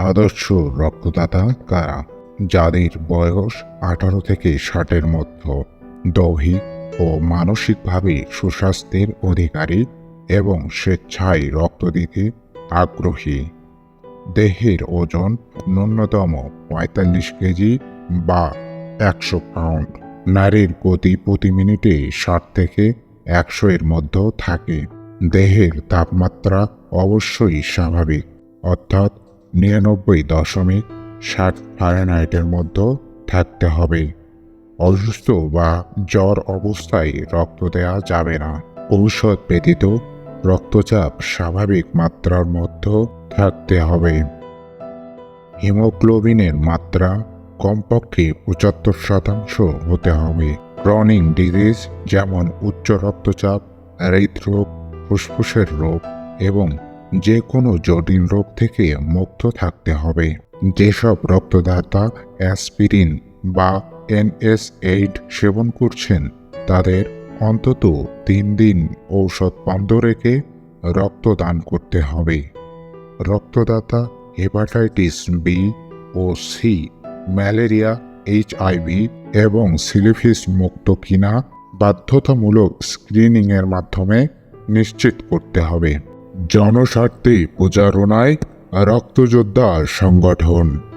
আদর্শ রক্তদাতা কারা? যাদের বয়স আঠারো থেকে ষাটের মধ্যে, দৈহিক ও মানসিকভাবে সুস্বাস্থ্যের অধিকারী এবং স্বেচ্ছায় রক্ত দিতে আগ্রহী। দেহের ওজন ন্যূনতম পঁয়তাল্লিশ কেজি বা একশো পাউন্ড। নারীর গতি প্রতি মিনিটে ষাট থেকে একশো এর মধ্যে থাকে। দেহের তাপমাত্রা অবশ্যই স্বাভাবিক। অর্থাৎ নিরানব্বই দশমিক ষাট ফারেনহাইটের মধ্যে থাকতে হবে। অসুস্থ বা জ্বর অবস্থায় রক্ত দেওয়া যাবে না। ঔষধ ব্যতীত রক্তচাপ স্বাভাবিক মাত্রার মধ্যে থাকতে হবে। হিমোগ্লোবিনের মাত্রা কমপক্ষে পঁচাত্তর শতাংশ হতে হবে। ক্রনিক ডিজিজ যেমন উচ্চ রক্তচাপ, হৃদরোগ, ফুসফুসের রোগ এবং যে কোনো জটিল রোগ থেকে মুক্ত থাকতে হবে। যেসব রক্তদাতা অ্যাসপিরিন বা এনএস এইড সেবন করছেন, তাদের অন্তত তিন দিন ঔষধ বন্ধ রেখে রক্তদান করতে হবে। রক্তদাতা হেপাটাইটিস বি ও সি, ম্যালেরিয়া এইচআইভি এবং সিলিফিস মুক্ত কিনা বাধ্যতামূলক স্ক্রিনিংয়ের মাধ্যমে নিশ্চিত করতে হবে। জনস্বার্থে প্রচারণায় রক্তযোদ্ধা সংগঠন।